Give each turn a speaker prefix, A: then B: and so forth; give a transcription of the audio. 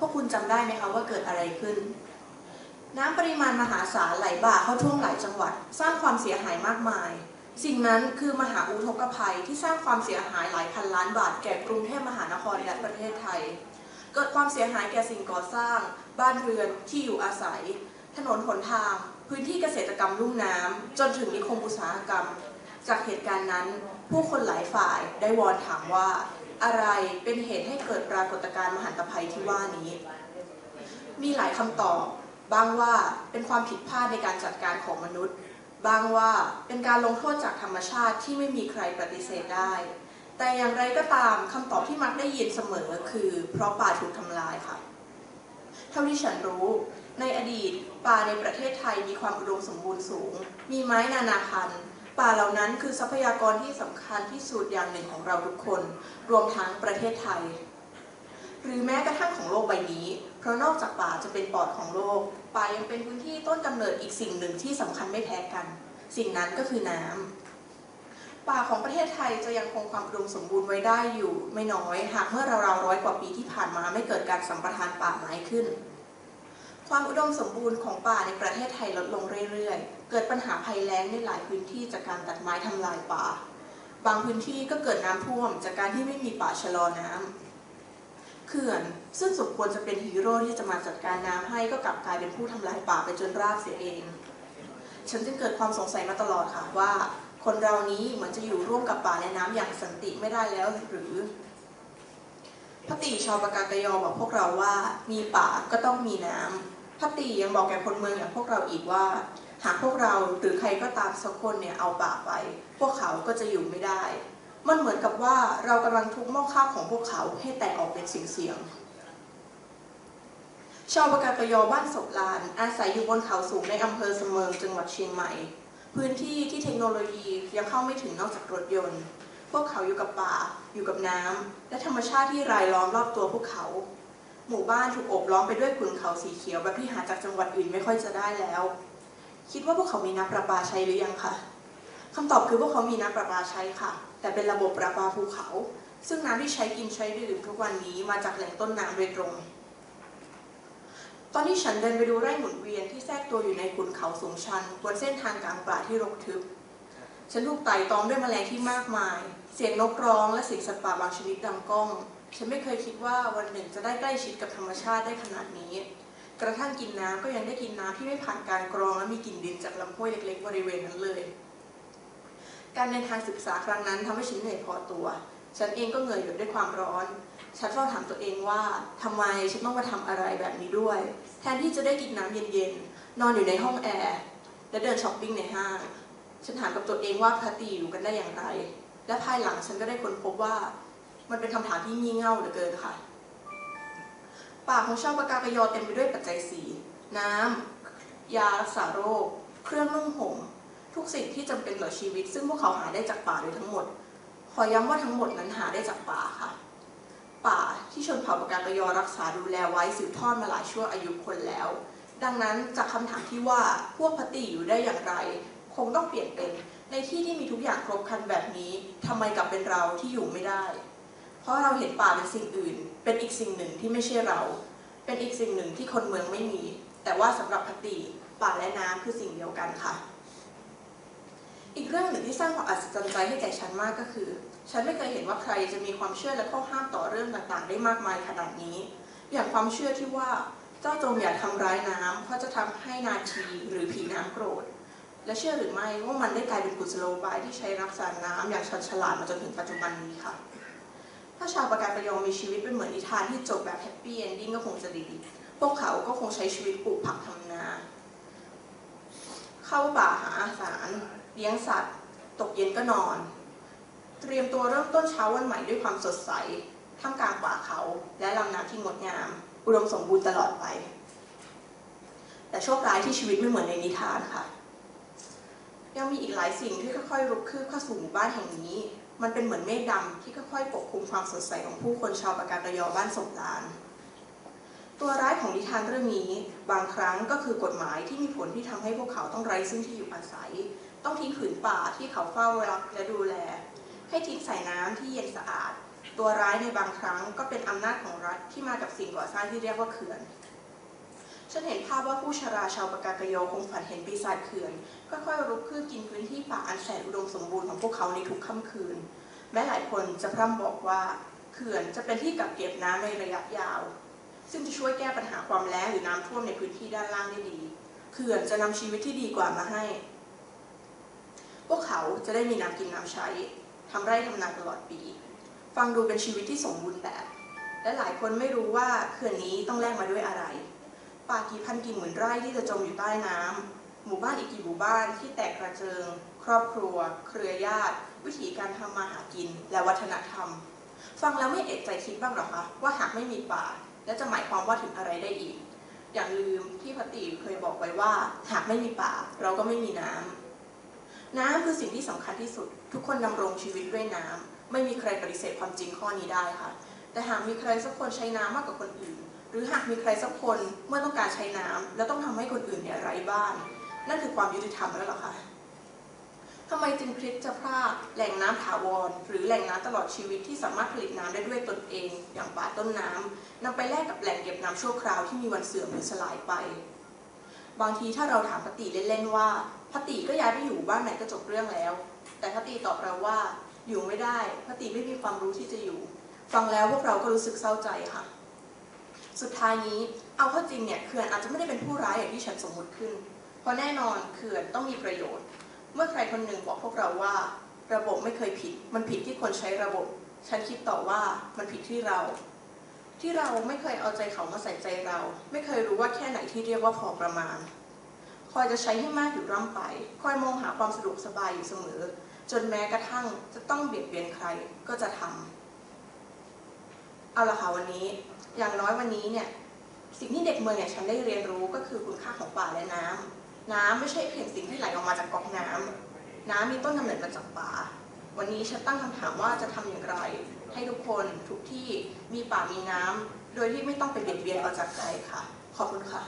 A: พวกคุณจำได้ไหมคะว่าเกิดอะไรขึ้น น้ำปริมาณมหาศาลไหลบ่าเข้าท่วมหลายจังหวัด สร้างความเสียหายมากมาย สิ่งนั้นคือมหาอุทกภัยที่สร้างความเสียหายหลายพันล้านบาทแก่กรุงเทพมหานครและประเทศไทย เกิดความเสียหายแก่สิ่งก่อสร้าง บ้านเรือนที่อยู่อาศัย ถนนหนทาง พื้นที่เกษตรกรรมลุ่มน้ำจนถึงนิคมอุตสาหกรรม จากเหตุการณ์นั้น ผู้คนหลายฝ่ายได้วอนถามว่า อะไรเป็นเหตุให้เกิดปรากฏการณ์มหันตภัยที่ว่านี้ มีหลายคำตอบบางว่าเป็นความผิดพลาดในการจัดการของมนุษย์ บางว่าเป็นการลงโทษจากธรรมชาติที่ไม่มีใครปฏิเสธได้ แต่อย่างไรก็ตามคำตอบที่มักได้ยินเสมอคือ เพราะป่าถูกทำลายค่ะ เท่าที่ฉันรู้ ในอดีตป่าในประเทศไทยมีความอุดมสมบูรณ์สูง มีไม้นานาพันธุ์ ป่าเหล่านั้นคือทรัพยากรที่สำคัญที่สุดอย่างหนึ่งของเราทุกคน รวมทั้งประเทศไทย หรือแม้กระทั่งของโลกใบนี้ เพราะนอกจากป่าจะเป็นปอดของโลก ป่ายังเป็นพื้นที่ต้นกำเนิดอีกสิ่งหนึ่งที่สำคัญไม่แพ้กัน สิ่งนั้นก็คือน้ำป่าของประเทศไทยจะยังคงความอุดมสมบูรณ์ไว้ได้อยู่ไม่น้อยหากเมื่อราวๆร้อยกว่าปีที่ผ่านมาไม่เกิดการสัมปทานป่าไม้ขึ้น ความอุดมสมบูรณ์ของป่าในประเทศไทยลดลงเรื่อยๆ เกิดปัญหาภัยแล้งในหลายพื้นที่จากการตัดไม้ทำลายป่า บางพื้นที่ก็เกิดน้ำท่วมจากการที่ไม่มีป่าชะลอน้ำเขื่อนซึ่งสมควรจะเป็นฮีโร่ที่จะมาจัดการน้ำให้ก็กลับกลายเป็นผู้ทำลายป่าไปจนรากเสียเอง ฉันจึงเกิดความสงสัยมาตลอดค่ะว่า คนเรานี้เหมือนจะอยู่ร่วมกับป่าและน้ำอย่างสันติไม่ได้แล้วหรือพระตรีชาวปากากยอบอกพวกเราว่ามีป่าก็ต้องมีน้ำพระตรียังบอกแก่คนเมืองอย่างพวกเราอีกว่า หากพวกเราหรือใครก็ตามสักคนเนี่ยเอาป่าไป พวกเขาก็จะอยู่ไม่ได้ มันเหมือนกับว่าเรากำลังทุบหม้อข้าวของพวกเขาให้แตกออกเป็นเสียงๆชาวปากากยอบ้านศพลาน อาศัยอยู่บนเขาสูงในอำเภอเสมิงจังหวัดเชียงใหม่ พื้นที่ที่เทคโนโลยียังเข้าไม่ถึงนอกจากรถยนต์ พวกเขาอยู่กับป่า อยู่กับน้ำและธรรมชาติที่รายล้อมรอบตัวพวกเขาหมู่บ้านถูกโอบล้อมไปด้วยขุนเขาสีเขียวแบบที่หาจากจังหวัดอื่นไม่ค่อยจะได้แล้ว คิดว่าพวกเขามีน้ำประปาใช้หรือยังคะคำตอบคือพวกเขามีน้ำประปาใช้ค่ะ แต่เป็นระบบประปาภูเขา ซึ่งน้ำที่ใช้กินใช้ดื่มทุกวันนี้มาจากแหล่งต้นน้ำโดยตรง ตอนที่ฉันเดินไปดูไร่หมุนเวียนที่แทรกตัวอยู่ในขุนเขาสูงชันบนเส้นทางกลางป่าที่รกทึบ ฉันถูกไต่ตอมด้วยแมลงที่มากมาย เสียงนกร้องและเสียงสัตว์ป่าบางชนิดดังก้อง ฉันไม่เคยคิดว่าวันหนึ่งจะได้ใกล้ชิดกับธรรมชาติได้ขนาดนี้ กระทั่งกินน้ำก็ยังได้กินน้ำที่ไม่ผ่านการกรองและมีกลิ่นดินจากลำห้วยเล็ก ๆ บริเวณนั้นเลย การเดินทางศึกษาครั้งนั้นทำให้ฉันเหนื่อยพอตัว ฉันเองก็เหงื่อยหยดด้วยความร้อน ฉันเฝ้าถามตัวเองว่าทำไมฉันต้องมาทำอะไรแบบนี้ด้วย แทนที่จะได้กินน้ำเย็นๆ นอนอยู่ในห้องแอร์และเดินช้อปปิ้งในห้าง ฉันถามกับตัวเองว่าพาตีอยู่กันได้อย่างไร และภายหลังฉันก็ได้ค้นพบว่า มันเป็นคำถามที่งี่เง่าเหลือเกินค่ะ ป่าของชาวปากากยอเต็มไปด้วยปัจจัยสีน้ำยารักษาโรค เครื่องนุ่งห่มทุกสิ่งที่จำเป็นต่อชีวิต ซึ่งพวกเขาหาได้จากป่าโดยทั้งหมด ขอย้ำว่าทั้งหมดนั้นหาได้จากป่าค่ะ ป่าที่ชนเผ่าปากากยอรักษาดูแลไว้สืบทอดมาหลายชั่วอายุคนแล้ว ดังนั้นจากคำถามที่ว่าพวกพติอยู่ได้อย่างไร คงต้องเปลี่ยนเป็นในที่ที่มีทุกอย่างครบครันแบบนี้ทำไมกลับเป็นเราที่อยู่ไม่ได้ เพราะเราเห็นป่าเป็นสิ่งอื่น เป็นอีกสิ่งหนึ่งที่ไม่ใช่เรา เป็นอีกสิ่งหนึ่งที่คนเมืองไม่มี แต่ว่าสำหรับพติป่าและน้ำคือสิ่งเดียวกันค่ะ อีกเรื่องหนึ่งที่สร้างความอัศจรรย์ใจให้แก่ฉันมากก็คือ ฉันไม่เคยเห็นว่าใครจะมีความเชื่อและข้อห้ามต่อเรื่องต่างๆ ได้มากมายขนาดนี้ อย่างความเชื่อที่ว่าเจ้าจงอย่าทำร้ายน้ำเพราะจะทำให้นาทีหรือผีน้ำโกรธ และเชื่อหรือไม่ว่ามันได้กลายเป็นกุศโลบายที่ใช้รักษาน้ำอย่างชันฉลาดมาจนถึงปัจจุบันนี้ค่ะ ถ้าชาวปากากยอมีชีวิตเป็นเหมือนนิทานที่จบแบบแฮปปี้เอนดิ้งก็คงจะดี พวกเขาก็คงใช้ชีวิตปลูกผักทำนา เข้าป่าหาอาหาร เลี้ยงสัตว์ ตกเย็นก็นอน เตรียมตัวเริ่มต้นเช้าวันใหม่ด้วยความสดใส ท่ามกลางป่าเขาและลำน้ำที่งดงาม อุดมสมบูรณ์ตลอดไป แต่โชคร้ายที่ชีวิตไม่เหมือนในนิทานค่ะ ยังมีอีกหลายสิ่งที่ค่อยๆรุกคืบเข้าสู่หมู่บ้านแห่งนี้ มันเป็นเหมือนเมฆดำที่ค่อยๆปกคลุมความสดใสของผู้คนชาวปากากยอบ้านสมลาน ตัวร้ายของนิทานเรื่องนี้ บางครั้งก็คือกฎหมายที่มีผลที่ทำให้พวกเขาต้องไร้ซึ่งที่อยู่อาศัย ต้องทิ้งผืนป่าที่เขาเฝ้ารักและดูแล ให้ทิ้งสายน้ำที่เย็นสะอาด ตัวร้ายในบางครั้งก็เป็นอำนาจของรัฐที่มากับสิ่งก่อสร้างที่เรียกว่าเขื่อน ฉันเห็นภาพว่าผู้ชราชาวปากากยอคงฝันเห็นปีศาจเขื่อนค่อยๆรุกคืบกินพื้นที่ป่าอันแสนอุดมสมบูรณ์ของพวกเขาในทุกค่ำคืน แม้หลายคนจะพร่ำบอกว่าเขื่อนจะเป็นที่กักเก็บน้ำในระยะยาว ซึ่งจะช่วยแก้ปัญหาความแล้งหรือน้ำท่วมในพื้นที่ด้านล่างได้ดีเขื่อนจะนำชีวิตที่ดีกว่ามาให้ พวกเขาจะได้มีน้ำกินน้ำใช้ทำไร่ทำนาตลอดปี ฟังดูเป็นชีวิตที่สมบูรณ์แบบ และหลายคนไม่รู้ว่าเขื่อนนี้ต้องแลกมาด้วยอะไร ป่ากี่พันกี่หมื่นไร่ที่จะจมอยู่ใต้น้ำหมู่บ้านอีกกี่หมู่บ้านที่แตกกระเจิง ครอบครัว เครือญาติ วิธีการทำมาหากิน และวัฒนธรรม ฟังแล้วไม่เอกใจคิดบ้างหรอคะว่าหากไม่มีป่า แล้วจะหมายความว่าถึงอะไรได้อีก อย่าลืมที่พติเคยบอกไว้ว่า หากไม่มีป่า เราก็ไม่มีน้ำน้ำคือสิ่งที่สำคัญที่สุด ทุกคนดำรงชีวิตด้วยน้ำไม่มีใครปฏิเสธความจริงข้อนี้ได้ค่ะ แต่หากมีใครสักคนใช้น้ำมากกว่าคนอื่น หรือหากมีใครสักคนเมื่อต้องการใช้น้ำแล้วต้องทำให้คนอื่นเนี่ยไร้บ้าน นั่นคือความยุติธรรมแล้วหรอคะทำไมจึงคิดจะพรากแหล่งน้ำถาวร หรือแหล่งน้ำตลอดชีวิตที่สามารถผลิตน้ำได้ด้วยตนเอง อย่างป่าต้นน้ำนำไปแลกกับแหล่งเก็บน้ำชั่วคราวที่มีวันเสื่อมหรือสลายไป บางทีถ้าเราถามพติเล่นๆว่าพติก็ย้ายไปอยู่บ้านไหนก็จบเรื่องแล้ว แต่พติตอบเราว่าอยู่ไม่ได้พติไม่มีความรู้ที่จะอยู่ ฟังแล้วพวกเราก็รู้สึกเศร้าใจค่ะ สุดท้ายนี้เอาเข้าจริงเนี่ยเขื่อนอาจจะไม่ได้เป็นผู้ร้ายอย่างที่ฉันสมมติขึ้น เพราะแน่นอนเขื่อนต้องมีประโยชน์ เมื่อใครคนหนึ่งบอกพวกเราว่า ระบบไม่เคยผิด มันผิดที่คนใช้ระบบ ฉันคิดต่อว่ามันผิดที่เรา ที่เราไม่เคยเอาใจเขามาใส่ใจเรา ไม่เคยรู้ว่าแค่ไหนที่เรียกว่าพอประมาณ คอยจะใช้ให้มากอยู่ร่ำไป คอยมองหาความสะดวกสบายอยู่เสมอ จนแม้กระทั่งจะต้องเบียดเบียนใครก็จะทำ เอาละค่ะวันนี้อย่างน้อยวันนี้เนี่ยสิ่งที่เด็กเมืองอย่างฉันได้เรียนรู้ก็คือคุณค่าของป่าและน้ำน้ำไม่ใช่เพียงสิ่งที่ไหลออกมาจากก๊อกน้ำน้ำมีต้นกำเนิดมาจากป่า วันนี้ฉันตั้งคำถามว่าจะทำอย่างไร ให้ทุกคนทุกที่มีป่ามีน้ำโดยที่ไม่ต้องไปเบียดเบียนเอาจากใครค่ะ ขอบคุณค่ะ